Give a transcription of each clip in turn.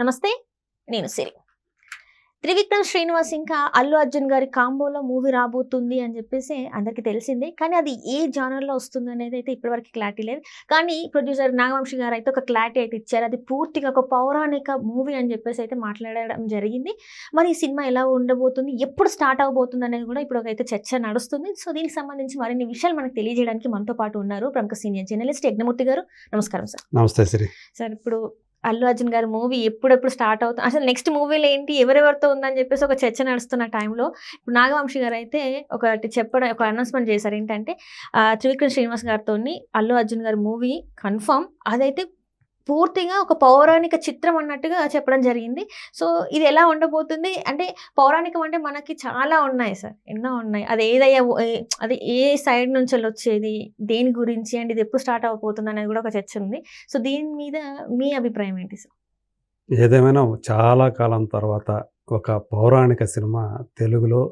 నమస్తే నేను సిరి. త్రివిక్రమ్ శ్రీనివాస్ ఇంకా అల్లు అర్జున్ గారి కాంబోలో మూవీ రాబోతుంది అని చెప్పేసి అందరికీ తెలిసిందే కానీ అది ఏ జానర్లో వస్తుంది అనేది అయితే ఇప్పటివరకు క్లారిటీ లేదు. కానీ ప్రొడ్యూసర్ నాగవంశి గారు అయితే ఒక క్లారిటీ అయితే ఇచ్చారు. అది పూర్తిగా ఒక పౌరాణిక మూవీ అని చెప్పేసి అయితే మాట్లాడడం జరిగింది. మరి ఈ సినిమా ఎలా ఉండబోతుంది ఎప్పుడు స్టార్ట్ అవబోతుంది అనేది కూడా ఇప్పుడు అయితే చర్చ నడుస్తుంది. సో దీనికి సంబంధించి మరిన్ని విషయాలు మనకు తెలియజేయడానికి మనతో పాటు ఉన్నారు ప్రముఖ సీనియర్ జర్నలిస్ట్ యజ్ఞమూర్తి గారు. నమస్కారం సార్. నమస్తే సార్ ఇప్పుడు అల్లు అర్జున్ గారి మూవీ ఎప్పుడెప్పుడు స్టార్ట్ అవుతుంది అసలు నెక్స్ట్ మూవీలో ఏంటి ఎవరెవరితో ఉందని చెప్పేసి ఒక చర్చ నడుస్తున్న టైంలో ఇప్పుడు నాగవంశి గారు అయితే ఒకటి చెప్పడం ఒక అనౌన్స్మెంట్ చేశారు. ఏంటంటే ఆ, త్రివిక్రమ్ శ్రీనివాస్ గారితో అల్లు అర్జున్ గారి మూవీ కన్ఫర్మ్. అదైతే పూర్తిగా ఒక పౌరాణిక చిత్రం అన్నట్టుగా చెప్పడం జరిగింది. సో ఇది ఎలా ఉండబోతుంది? అంటే పౌరాణికం అంటే మనకి చాలా ఉన్నాయి సార్. ఎన్నో ఉన్నాయి. అది ఏదయ్యా అది ఏ సైడ్ నుంచి వచ్చేది? దేని గురించి? అండ్ ఇది ఎప్పుడు స్టార్ట్ అవబోతుంది అనేది కూడా ఒక చర్చ ఉంది. సో దీని మీద మీ అభిప్రాయం ఏంటి సార్? ఏదేమైనా చాలా కాలం తర్వాత ఒక పౌరాణిక సినిమా తెలుగులో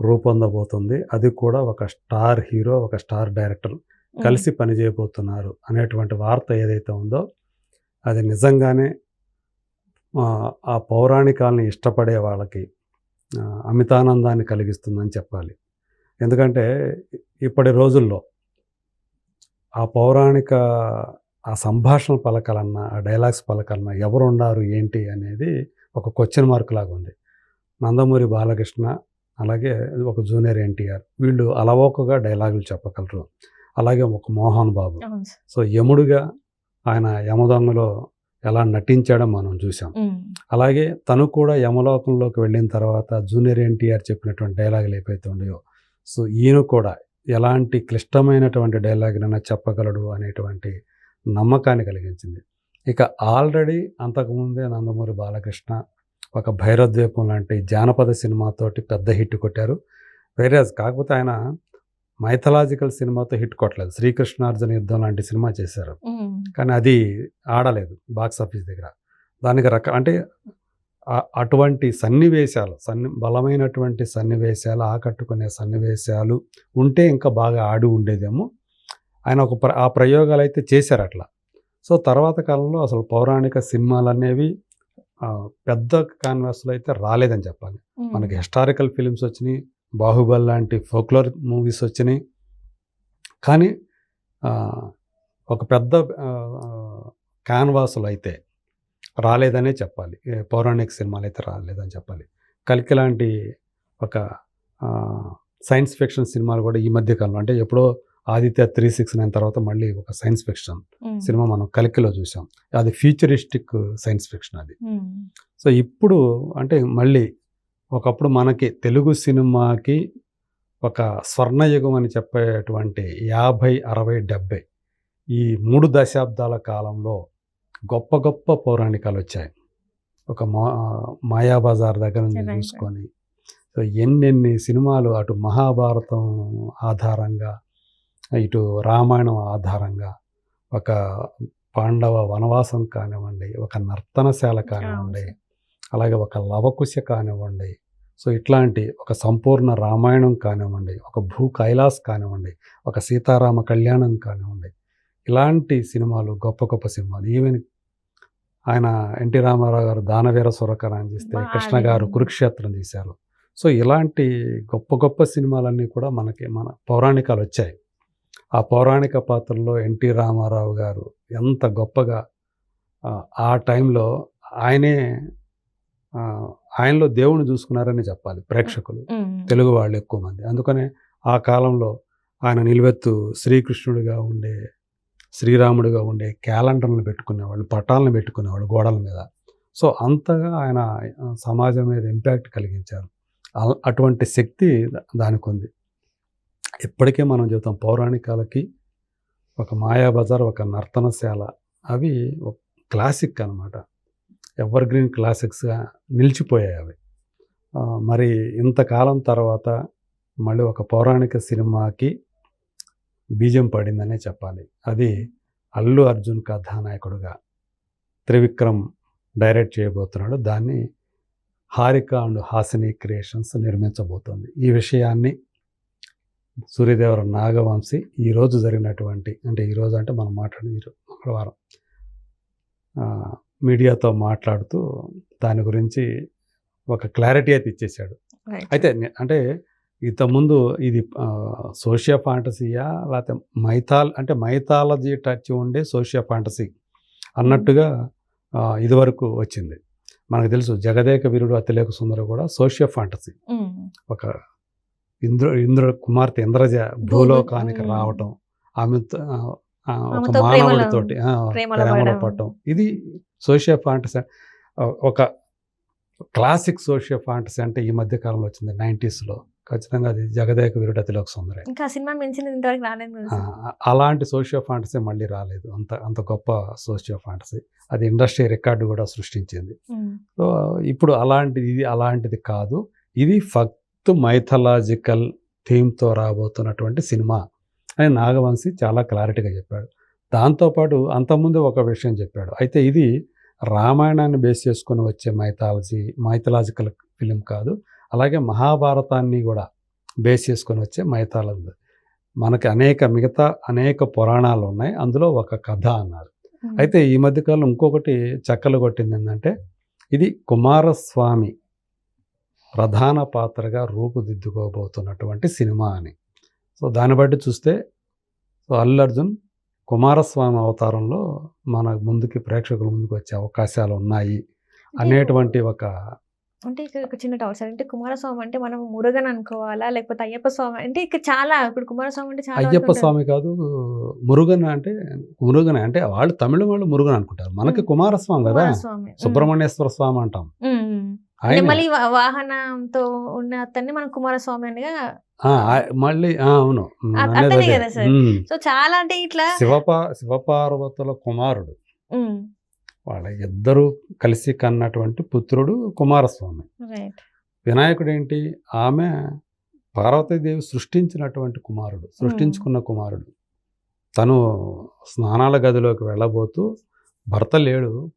రూపొందబోతుంది. అది కూడా ఒక స్టార్ హీరో ఒక స్టార్ డైరెక్టర్ కలిసి పనిచేయబోతున్నారు అనేటువంటి వార్త ఏదైతే ఉందో అది నిజంగానే ఆ, పౌరాణికాలని ఇష్టపడే వాళ్ళకి అమితానందాన్ని కలిగిస్తుందని చెప్పాలి. ఎందుకంటే ఇప్పటి రోజుల్లో ఆ పౌరాణిక ఆ సంభాషణ పలకాలన్నా ఆ డైలాగ్స్ పలకాలన్నా ఎవరు ఉన్నారు ఏంటి అనేది ఒక క్వశ్చన్ మార్క్ లాగా ఉంది. నందమూరి బాలకృష్ణ అలాగే ఒక జూనియర్ ఎన్టీఆర్ వీళ్ళు అలవోకగా డైలాగులు చెప్పగలరు. అలాగే ఒక మోహన్ బాబు. సో యముడుగా ఆయన యమదొంగలో ఎలా నటించాడో మనం చూసాం. అలాగే తను కూడా యమలోకంలోకి వెళ్ళిన తర్వాత జూనియర్ ఎన్టీఆర్ చెప్పినటువంటి డైలాగులు ఏవైతే ఉన్నాయో సో ఈయన కూడా ఎలాంటి క్లిష్టమైనటువంటి డైలాగులైనా చెప్పగలడు అనేటువంటి నమ్మకాన్ని కలిగించింది. ఇక ఆల్రెడీ అంతకుముందే నందమూరి బాలకృష్ణ ఒక భైరద్వీపం లాంటి జానపద సినిమాతోటి పెద్ద హిట్ కొట్టారు. వేరే కాకపోతే ఆయన మైథలాజికల్ సినిమాతో హిట్ కొట్టలేదు. శ్రీకృష్ణార్జున యుద్ధం లాంటి సినిమా చేశారు. కానీ అది ఆడలేదు బాక్స్ ఆఫీస్ దగ్గర. దానికి రక అంటే అటువంటి సన్నివేశాలు సన్ని బలమైనటువంటి సన్నివేశాలు ఆకట్టుకునే సన్నివేశాలు ఉంటే ఇంకా బాగా ఆడి ఉండేదేమో. ఆయన ఒక ప్ర ఆ ప్రయోగాలు అయితే చేశారు అట్లా. సో తర్వాత కాలంలో అసలు పౌరాణిక సినిమాలు అనేవి పెద్ద కాన్వాస్లో అయితే రాలేదని చెప్పాలి. మనకి హిస్టారికల్ ఫిలిమ్స్ వచ్చినాయి బాహుబలి లాంటి ఫోక్లోర్ మూవీస్ వచ్చినాయి. కానీ ఒక పెద్ద క్యాన్వాసులు అయితే రాలేదనే చెప్పాలి. పౌరాణిక సినిమాలు అయితే రాలేదని చెప్పాలి. కల్కి లాంటి ఒక సైన్స్ ఫిక్షన్ సినిమాలు కూడా ఈ మధ్య కాలంలో అంటే ఎప్పుడో ఆదిత్య త్రీ సిక్స్ నైన్ తర్వాత మళ్ళీ ఒక సైన్స్ ఫిక్షన్. సినిమా మనం కలికిలో చూసాం. అది ఫ్యూచరిస్టిక్ సైన్స్ ఫిక్షన్ అది. సో ఇప్పుడు అంటే మళ్ళీ ఒకప్పుడు మనకి తెలుగు సినిమాకి ఒక స్వర్ణయుగం అని చెప్పేటువంటి యాభై అరవై డెబ్బై ఈ మూడు దశాబ్దాల కాలంలో గొప్ప గొప్ప పౌరాణికాలు వచ్చాయి. ఒక మా మాయాబజార్ దగ్గర నుంచి. చూసుకొని. సో ఎన్నెన్ని సినిమాలు అటు మహాభారతం ఆధారంగా ఇటు రామాయణం ఆధారంగా ఒక పాండవ వనవాసం కానివ్వండి ఒక నర్తనశాల కానివ్వండి అలాగే ఒక లవకుశ కానివ్వండి. సో ఇట్లాంటి ఒక సంపూర్ణ రామాయణం కానివ్వండి ఒక భూ కైలాస్ కానివ్వండి ఒక సీతారామ కళ్యాణం కానివ్వండి ఇలాంటి సినిమాలు గొప్ప గొప్ప సినిమాలు. ఈవెన్ ఆయన ఎన్టీ రామారావు గారు దానవీర సురకరాన్ని తీస్తే బా, కృష్ణ గారు కురుక్షేత్రం తీశారు. సో ఇలాంటి గొప్ప గొప్ప సినిమాలన్నీ కూడా మనకి మన పౌరాణికాలు వచ్చాయి. ఆ పౌరాణిక పాత్రలో ఎన్టీ రామారావు గారు ఎంత గొప్పగా ఆ, టైంలో ఆయనే ఆయనలో దేవుని చూసుకున్నారని చెప్పాలి ప్రేక్షకులు. తెలుగు వాళ్ళు ఎక్కువ మంది. అందుకనే ఆ కాలంలో ఆయన నిలువెత్తు శ్రీకృష్ణుడిగా ఉండే శ్రీరాముడిగా ఉండే క్యాలెండర్లను పెట్టుకునేవాళ్ళు పటాలను పెట్టుకునేవాళ్ళు గోడల మీద. సో అంతగా ఆయన సమాజం మీద ఇంపాక్ట్ కలిగించారు. అటువంటి శక్తి దానికి ఉంది. ఇప్పటికే మనం చెబుతాం పౌరాణికాలకి ఒక మాయాబజార్ ఒక నర్తనశాల అవి ఒక క్లాసిక్ అన్నమాట. ఎవర్ గ్రీన్ క్లాసిక్స్గా నిలిచిపోయాయి అవి. మరి ఇంతకాలం తర్వాత మళ్ళీ ఒక పౌరాణిక సినిమాకి బీజం పడిందనే చెప్పాలి. అది అల్లు అర్జున్ కథానాయకుడుగా త్రివిక్రమ్ డైరెక్ట్ చేయబోతున్నాడు. దాన్ని హారిక అండ్ హాసిని క్రియేషన్స్ నిర్మించబోతోంది. ఈ విషయాన్ని సూర్యదేవర నాగవంశి ఈరోజు జరిగినటువంటి అంటే ఈరోజు అంటే మనం మాట్లాడిన ఈరోజు మంగళవారం మీడియాతో మాట్లాడుతూ దాని గురించి ఒక క్లారిటీ అయితే ఇచ్చేసాడు అయితే అంటే ఇంతకుముందు ఇది సోషియో ఫాంటసీయా లేకపోతే మైథాల్ అంటే మైథాలజీ టచ్ ఉండే సోషియో ఫాంటసీ అన్నట్టుగా ఇదివరకు వచ్చింది. మనకు తెలుసు జగదేక వీరుడు అతిలేక సుందర కూడా సోషియో ఫాంటసీ. ఒక ఇంద్ర ఇంద్ర కుమార్తె ఇంద్రజ భూలోకానికి రావటం ఆమె ఒక మానవుడితోటి ప్రేమలో. పడటం ఇది సోషియో ఫాంటసీ ఒక క్లాసిక్ సోషియో ఫాంటసీ అంటే ఈ మధ్య కాలంలో వచ్చింది 90s లో ఖచ్చితంగా అది జగదేక వీరుడు అతిలోక సుందరే. ఇంకా సినిమా ఇంతవరకు రాలేదు అలాంటి సోషియో ఫాంటసీ మళ్ళీ రాలేదు. అంత అంత గొప్ప సోషియో ఫాంటసీ. అది ఇండస్ట్రీ రికార్డు కూడా సృష్టించింది. సో ఇప్పుడు అలాంటిది ఇది అలాంటిది కాదు. ఇది ఫక్త్ మైథలాజికల్ థీమ్తో రాబోతున్నటువంటి సినిమా. అని నాగవంశి చాలా క్లారిటీగా చెప్పాడు. దాంతోపాటు అంతకుముందు ఒక విషయం చెప్పాడు. అయితే ఇది రామాయణాన్ని బేస్ చేసుకుని వచ్చే మైథాలజీ మైథలాజికల్ ఫిలిం కాదు అలాగే మహాభారతాన్ని కూడా బేస్ చేసుకొని వచ్చే మైథాలజీ. మనకి అనేక మిగతా అనేక పురాణాలు ఉన్నాయి. అందులో ఒక కథ అన్నారు. అయితే ఈ మధ్యకాలంలో ఇంకొకటి చక్కలు కొట్టింది ఏంటంటే ఇది కుమారస్వామి ప్రధాన పాత్రగా రూపుదిద్దుకోబోతున్నటువంటి సినిమా అని. సో దాన్ని బట్టి చూస్తే సో అల్లు అర్జున్ కుమారస్వామి అవతారంలో మన ముందుకి ప్రేక్షకుల ముందుకు వచ్చే అవకాశాలు ఉన్నాయి అనేటువంటి ఒక అంటే ఇక్కడ ఒక చిన్న డౌట్ సార్. అంటే కుమారస్వామి అంటే మనం మురుగన్ అనుకోవాలా? లేకపోతే అయ్యప్ప స్వామి అంటే ఇక్కడ చాలా ఇప్పుడు కుమారస్వామి అంటే చాలా అయ్యప్ప. స్వామి కాదు మురుగన్ అంటే మురుగన్ అంటే వాళ్ళు తమిళ వాళ్ళు మురుగన్ అనుకుంటారు. మనకి. కుమారస్వామి కదా. సుబ్రహ్మణ్యేశ్వర స్వామి అంటాం. మళ్ళీ వాహనంతో ఉన్న అతన్ని మనం కుమారస్వామి అనిగా మళ్ళీ అవును. అతనే. కదా సార్. సో చాలా అంటే ఇట్లా శివపా శివపార్వతుల కుమారుడు. వాళ్ళ ఇద్దరు కలిసి కన్నటువంటి పుత్రుడు కుమారస్వామి. వినాయకుడు ఏంటి ఆమె పార్వతీదేవి సృష్టించినటువంటి కుమారుడు సృష్టించుకున్న కుమారుడు. తను స్నానాల గదిలోకి వెళ్ళబోతూ భర్త లేడు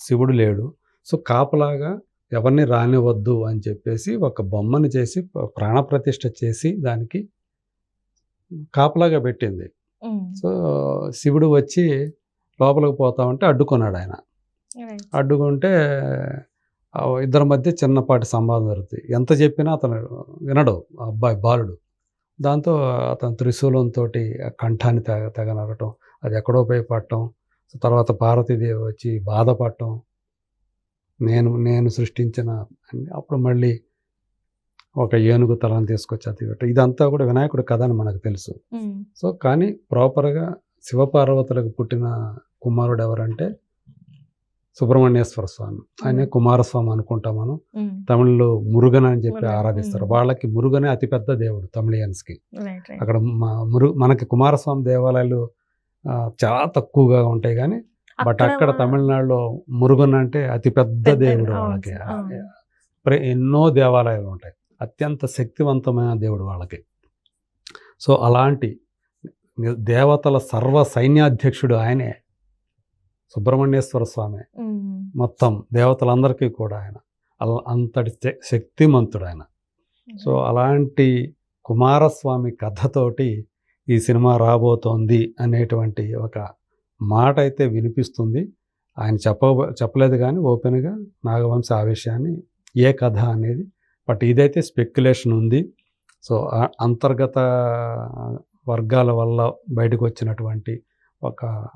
శివుడు లేడు. సో కాపలాగా ఎవరిని రానివద్దు అని చెప్పేసి ఒక బొమ్మని చేసి ప్రాణప్రతిష్ఠ చేసి దానికి కాపలాగా పెట్టింది. సో శివుడు వచ్చి లోపలికి పోతా ఉంటే అడ్డుకున్నాడు ఆయన. అడ్డుకుంటే ఇద్దరి మధ్య చిన్నపాటి సంవాదం జరుగుతుంది. ఎంత చెప్పినా అతను వినడు అబ్బాయి బాలుడు. దాంతో అతను త్రిశూలంతో కంఠాన్ని తెగ తెగ నరగటం అది ఎక్కడో పోయి పట్టడం తర్వాత పార్వతీదేవి వచ్చి బాధపడటం నేను నేను సృష్టించిన అప్పుడు మళ్ళీ ఒక ఏనుగు తలను తీసుకొచ్చి అది. ఇదంతా కూడా వినాయకుడు కథ అని మనకు తెలుసు. సో కానీ ప్రాపర్గా శివపార్వతులకు పుట్టిన కుమారుడు ఎవరంటే సుబ్రహ్మణ్యేశ్వర స్వామి. ఆయన కుమారస్వామి అనుకుంటాం మనం. తమిళ్ళో మురుగన్ అని చెప్పి ఆరాధిస్తారు. వాళ్ళకి మురుగనే అతిపెద్ద దేవుడు తమిళియన్స్కి. అక్కడ మురు మనకి కుమారస్వామి దేవాలయాలు చాలా తక్కువగా ఉంటాయి కానీ బట్ అక్కడ తమిళనాడులో మురుగన్ అంటే అతిపెద్ద పెద్ద- దేవుడు వాళ్ళకి. ఎన్నో దేవాలయాలు ఉంటాయి. అత్యంత శక్తివంతమైన దేవుడు వాళ్ళకి. సో అలాంటి దేవతల సర్వ సైన్యాధ్యక్షుడు ఆయనే. సుబ్రహ్మణ్యేశ్వర స్వామి. మొత్తం దేవతలందరికీ కూడా ఆయన. అంతటి శక్తిమంతుడు ఆయన. సో అలాంటి కుమారస్వామి కథతోటి ఈ సినిమా రాబోతోంది అనేటువంటి ఒక మాట అయితే వినిపిస్తుంది. ఆయన చెప్ప చెప్పలేదు కానీ ఓపెన్గా నాగవంశ ఆ విషయాన్ని ఏ కథ అనేది బట్ ఇదైతే స్పెక్యులేషన్ ఉంది. సో అంతర్గత వర్గాల వల్ల బయటకు వచ్చినటువంటి ఒక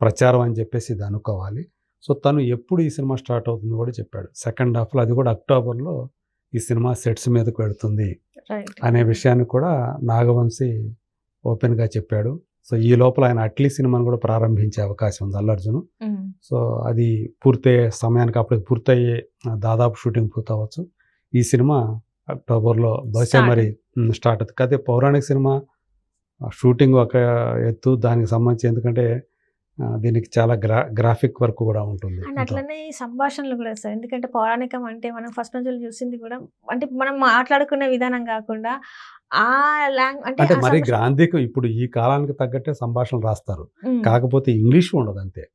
ప్రచారం అని చెప్పేసి ఇది అనుకోవాలి. సో తను ఎప్పుడు ఈ సినిమా స్టార్ట్ అవుతుందో కూడా చెప్పాడు. సెకండ్ హాఫ్లో అది కూడా అక్టోబర్లో ఈ సినిమా సెట్స్ మీదకు వెళుతుంది. అనే విషయాన్ని కూడా నాగవంశి ఓపెన్గా చెప్పాడు. సో ఈ లోపల ఆయన అట్లీ సినిమాను కూడా ప్రారంభించే అవకాశం ఉంది అల్లర్జున్ సో అది పూర్తయ్యే సమయానికి అప్పటికి పూర్తయ్యే దాదాపు షూటింగ్ పూర్తవచ్చు ఈ సినిమా అక్టోబర్లో బహుశా. మరి స్టార్ట్ అవుతుంది. కాకపోతే పౌరాణిక సినిమా షూటింగ్ ఒక ఎత్తు దానికి సంబంధించి ఎందుకంటే దీనికి చాలా గ్రా గ్రాఫిక్ వర్క్ కూడా ఉంటుంది అండ్ అట్లనే ఈ సంభాషణలు కూడా సార్. ఎందుకంటే పౌరాణికం అంటే మనం ఫస్ట్ నుంచి చూసింది కూడా అంటే మనం మాట్లాడుకునే విధానం కాకుండా ఆ లాంగ్ అంటే మరి సంభాషణ- గ్రాంధికం ఇప్పుడు ఈ కాలానికి తగ్గట్టే సంభాషణలు రాస్తారు. కాకపోతే ఇంగ్లీష్ ఉండదు అంతే.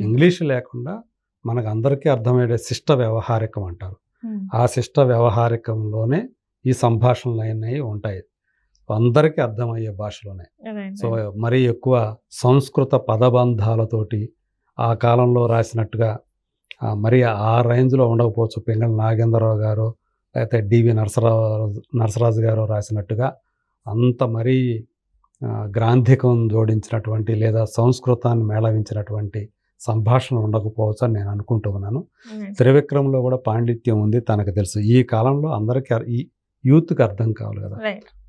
ఇంగ్లీష్ లేకుండా మనకు అందరికీ అర్థమయ్యే శిష్ట వ్యవహారికం అంటారు. ఆ శిష్ట వ్యవహారికంలోనే ఈ సంభాషణలు అనేవి ఉంటాయి. అందరికీ అర్థమయ్యే భాషలోనే. సో. మరీ ఎక్కువ సంస్కృత పదబంధాలతోటి ఆ కాలంలో రాసినట్టుగా మరి ఆ రేంజ్లో ఉండకపోవచ్చు. పింగళ నాగేంద్రరావు గారు లేకపోతే డివి నరసరావు నరసరాజు గారు రాసినట్టుగా అంత మరీ గ్రాంధికం జోడించినటువంటి లేదా సంస్కృతాన్ని మేళవించినటువంటి సంభాషణ ఉండకపోవచ్చు అని నేను అనుకుంటూ ఉన్నాను. త్రివిక్రమ్లో కూడా పాండిత్యం ఉంది తనకు తెలుసు. ఈ కాలంలో అందరికీ ఈ యూత్కి అర్థం కావాలి కదా.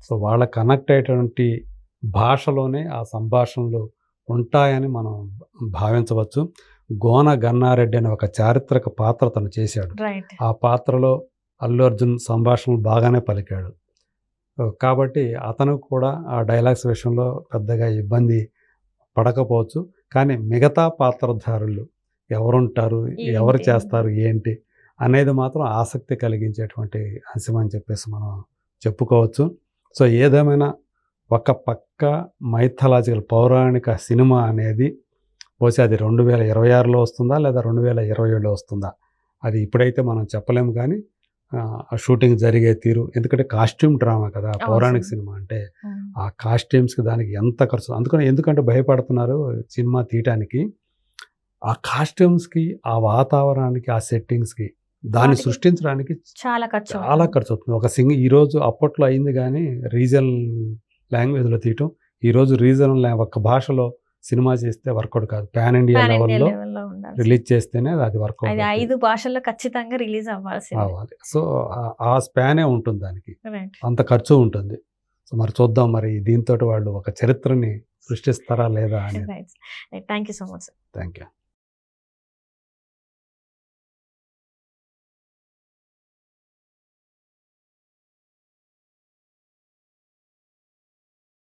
సో వాళ్ళ కనెక్ట్ అయ్యేటువంటి భాషలోనే ఆ సంభాషణలు ఉంటాయని మనం భావించవచ్చు. గోన గన్నారెడ్డి అనే ఒక చారిత్రక పాత్ర తను చేశాడు. ఆ పాత్రలో అల్లు అర్జున్ సంభాషణలు బాగానే పలికాడు. కాబట్టి అతను కూడా ఆ డైలాగ్స్ విషయంలో పెద్దగా ఇబ్బంది పడకపోవచ్చు. కానీ మిగతా పాత్రధారులు ఎవరుంటారు? ఎవరు? చేస్తారు? ఏంటి? అనేది మాత్రం ఆసక్తి కలిగించేటువంటి అంశం అని చెప్పేసి మనం చెప్పుకోవచ్చు. సో ఏదేమైనా ఒక పక్క మైథలాజికల్ పౌరాణిక సినిమా అనేది బహుశా అది రెండు వేల ఇరవై ఆరులో వస్తుందా? లేదా రెండు వేల ఇరవై ఏడులో వస్తుందా? అది ఇప్పుడైతే మనం చెప్పలేము కానీ ఆ, షూటింగ్ జరిగే తీరు. ఎందుకంటే కాస్ట్యూమ్ డ్రామా కదా పౌరాణిక. సినిమా అంటే. ఆ కాస్ట్యూమ్స్కి దానికి ఎంత ఖర్చు? అందుకని ఎందుకంటే భయపడుతున్నారు సినిమా తీయటానికి. ఆ కాస్ట్యూమ్స్కి ఆ వాతావరణానికి ఆ సెట్టింగ్స్కి దాన్ని సృష్టించడానికి చాలా ఖర్చు చాలా. ఖర్చు అవుతుంది. ఒక సింగ్ ఈరోజు అప్పట్లో అయింది కానీ రీజనల్ లాంగ్వేజ్లో తీయటం ఈరోజు రీజనల్ ఒక భాషలో సినిమా చేస్తే వర్కౌట్ కాదు. పాన్ ఇండియా లెవెల్లో రిలీజ్ చేస్తేనే అది వర్కౌట్ అది ఐదు భాషల్లో ఖచ్చితంగా రిలీజ్ అవ్వాల్సింది అవ్వాలి. సో ఆ- స్పానే ఉంటుంది దానికి. అంత ఖర్చు ఉంటుంది. సో మరి చూద్దాం మరి దీంతో వాళ్ళు ఒక చరిత్రని సృష్టిస్తారా లేదా అనేది. Right thank you so much thank you